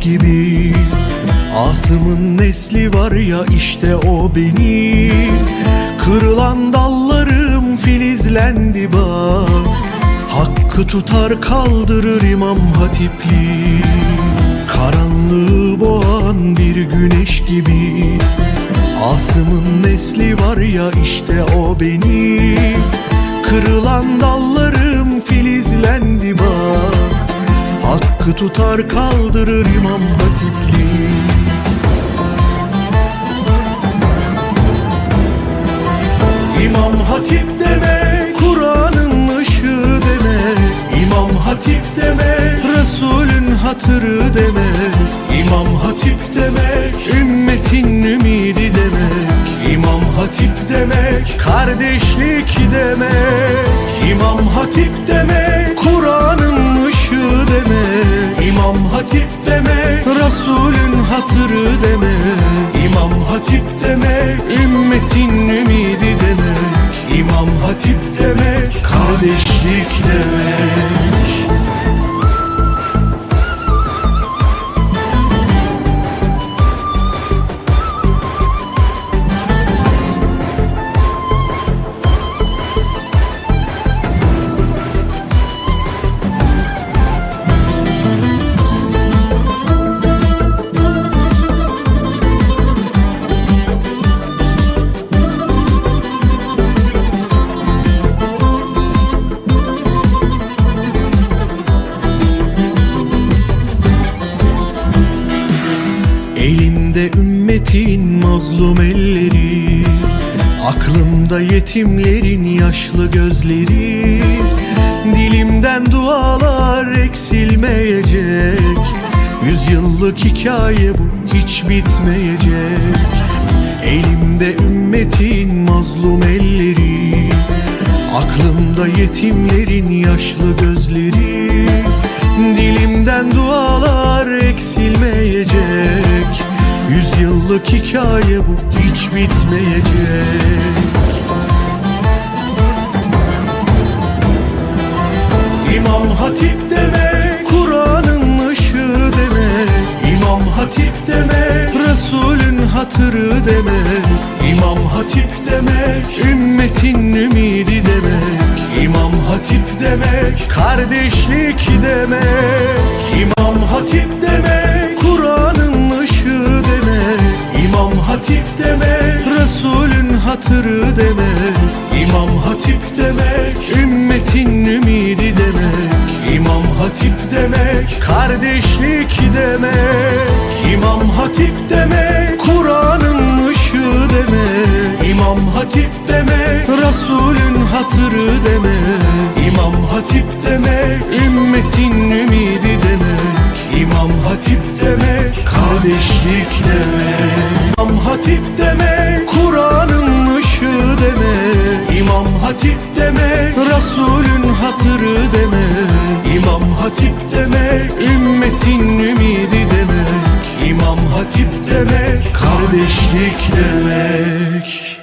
gibi. Asım'ın nesli var ya işte o benim. Kırılan dallarım filizlendi bak. Hakkı tutar kaldırır İmam Hatipli. Karanlığı boğan bir güneş gibi. Asım'ın nesli var ya işte o benim. Kırılan dallarım bak Hakkı tutar kaldırır İmam Hatipli. İmam Hatip demek Kur'an'ın ışığı demek İmam Hatip demek Resulün hatırı demek İmam Hatip demek Ümmetin ümidi demek İmam Hatip demek Kardeşlik demek İmam Hatip demek İmam Elimde ümmetin mazlum elleri Aklımda yetimlerin yaşlı gözleri Dilimden dualar eksilmeyecek Yüzyıllık hikaye bu hiç bitmeyecek. Elimde ümmetin mazlum elleri Aklımda yetimlerin yaşlı gözleri Dilimden dualar Yüzyıllık hikaye bu hiç bitmeyecek. İmam Hatip demek Kur'an'ın ışığı demek. İmam Hatip demek Resulün hatırı demek. İmam Hatip demek Ümmetin ümidi demek. İmam Hatip demek Kardeşlik demek. İmam Hatip demek demek Ümmetin ümidi demek İmam Hatip demek Kardeşlik demek İmam Hatip demek Kur'an'ın ışığı demek İmam Hatip demek Resulün hatırı demek İmam Hatip demek Ümmetin ümidi demek İmam Hatip demek Kardeşlik demek İmam Hatip demek Kardeşlik demek